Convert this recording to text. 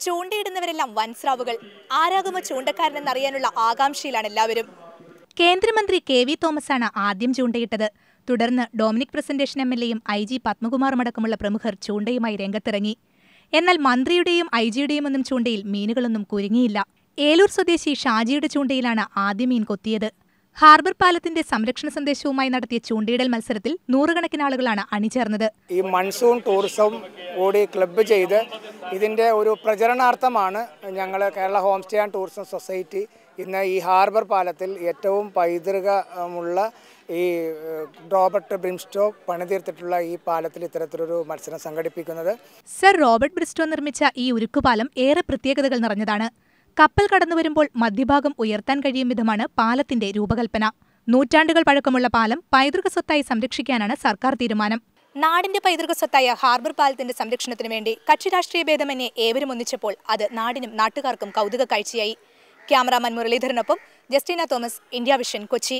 ചൂണ്ടയിടുന്നവരെല്ലാം വൻസ്രാവുകൾ ആരാകുമോ ചൂണ്ടക്കാരനെന്നറിയാനുള്ള ആകാംക്ഷയിലാണ് എല്ലാവരും. കേന്ദ്രമന്ത്രി K V തോമസാണ് ആദ്യം ചൂണ്ടയിട്ടത്. തുടർന്ന് ഡൊമിനിക് പ്രസന്റേഷൻ എം എൽ എയും ഐ ജി പത്മകുമാറും അടക്കമുള്ള പ്രമുഖർ ചൂണ്ടയുമായി രംഗത്തിറങ്ങി. എന്നാൽ മന്ത്രിയുടെയും ഐ ജിയുടെയും ഒന്നും ചൂണ്ടയിൽ മീനുകളൊന്നും കുരുങ്ങിയില്ല. ഏലൂർ സ്വദേശി ഷാജിയുടെ ചൂണ്ടയിലാണ് ആദ്യം മീൻ കൊത്തിയത്. ഹാർബർ പാലത്തിന്റെ സംരക്ഷണ സന്ദേശവുമായി നടത്തിയ ചൂണ്ടയിടൽ മത്സരത്തിൽ നൂറുകണക്കിന് ആളുകളാണ് അണിചേർന്നത്. ഈ മൺസൂൺ ടൂറിസം കൂടി ക്ലബ്ബ് ചെയ്ത് ഇതിന്റെ ഒരു പ്രചരണാർത്ഥമാണ് ഞങ്ങൾ Kerala home stay and tourism society ഇന്ന് ഈ ഹാർബർ പാലത്തിൽ ഏറ്റവും പൈതൃകമുള്ള ഈ റോബർട്ട് ബ്രിംസ്റ്റോ പണിതീർത്തിട്ടുള്ള ഈ പാലത്തിൽ ഇത്തരത്തിലൊരു മത്സരം സംഘടിപ്പിക്കുന്നത്. സർ റോബർട്ട് ബ്രിസ്റ്റോ നിർമ്മിച്ച ഈ ഉരുക്കുപാലം ഏറെ പ്രത്യേകതകൾ നിറഞ്ഞതാണ്. കപ്പൽ കടന്നു വരുമ്പോൾ മധ്യഭാഗം ഉയർത്താൻ കഴിയും വിധമാണ് പാലത്തിന്റെ രൂപകൽപ്പന. നൂറ്റാണ്ടുകൾ പഴക്കമുള്ള പാലം പൈതൃക സ്വത്തായി സംരക്ഷിക്കാനാണ് സർക്കാർ തീരുമാനം. നാടിന്റെ പൈതൃക സ്വത്തായ ഹാർബർ പാലത്തിന്റെ സംരക്ഷണത്തിനു വേണ്ടി കക്ഷി രാഷ്ട്രീയ ഭേദമന്യേ ഏവരും ഒന്നിച്ചപ്പോൾ അത് നാടിനും നാട്ടുകാർക്കും കൗതുക കാഴ്ചയായി ക്യാമറാമാൻ മുരളീധരനൊപ്പം ജസ്റ്റിന തോമസ് ഇന്ത്യ വിഷൻ കൊച്ചി.